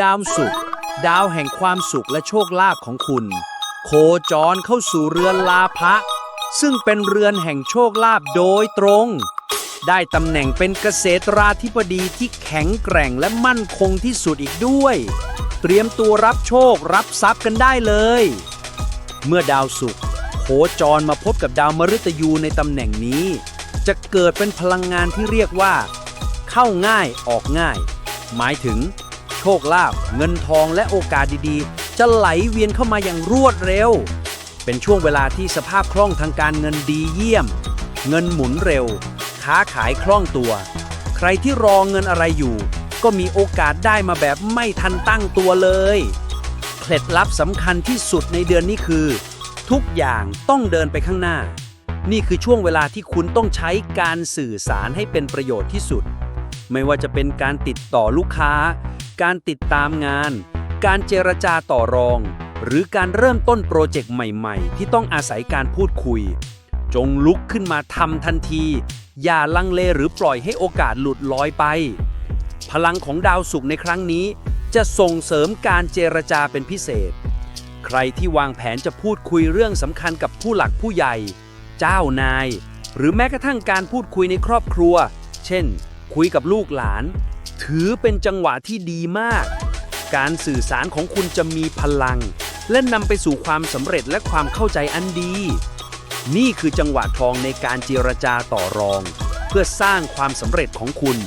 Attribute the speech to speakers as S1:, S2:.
S1: ดาวศุกร์ดาวแห่งความสุขและโชคลาภของคุณ โคจรเข้าสู่เรือนลาภะซึ่งเป็นเรือนแห่งโชคลาภโดยตรง ได้ตำแหน่งเป็นเกษตราธิบดีที่แข็งแกร่งและมั่นคงที่สุดอีกด้วย เตรียมตัวรับโชครับทรัพย์กันได้เลย เมื่อดาวศุกร์โคจรมาพบกับดาวมฤตยูในตำแหน่งนี้ จะเกิดเป็นพลังงานที่เรียกว่า เข้าง่ายออกง่าย หมายถึง คลาภเงินทองและโอกาสดีๆ จะไหลเวียนเข้ามาอย่างรวดเร็ว เป็นช่วงเวลาที่สภาพคล่องทางการเงินดีเยี่ยม เงินหมุนเร็ว ค้าขายคล่องตัว ใครที่รอเงินอะไรอยู่ ก็มีโอกาสได้มาแบบไม่ทันตั้งตัวเลย เคล็ดลับสำคัญที่สุดในเดือนนี้คือ ทุกอย่างต้องเดินไปข้างหน้า นี่คือช่วงเวลาที่คุณต้องใช้การสื่อสารให้เป็นประโยชน์ที่สุดไม่ว่าจะเป็นการติดต่อลูกค้า การติดตามงาน การเจรจาต่อรอง หรือการเริ่มต้นโปรเจกต์ใหม่ๆ ที่ต้องอาศัยการพูดคุย จงลุกขึ้นมาทำทันที อย่าลังเลหรือปล่อยให้โอกาสหลุดลอยไป พลังของดาวศุกร์ในครั้งนี้ จะส่งเสริมการเจรจาเป็นพิเศษ ใครที่วางแผนจะพูดคุยเรื่องสำคัญกับผู้หลักผู้ใหญ่ เจ้านาย หรือแม้กระทั่งการพูดคุยในครอบครัว เช่น คุยกับลูกหลาน ถือเป็นจังหวะที่ดีมาก การสื่อสารของคุณจะมีพลัง และนำไปสู่ความสำเร็จและความเข้าใจอันดี นี่คือจังหวะทองในการเจรจาต่อรอง เพื่อสร้างความสำเร็จของคุณ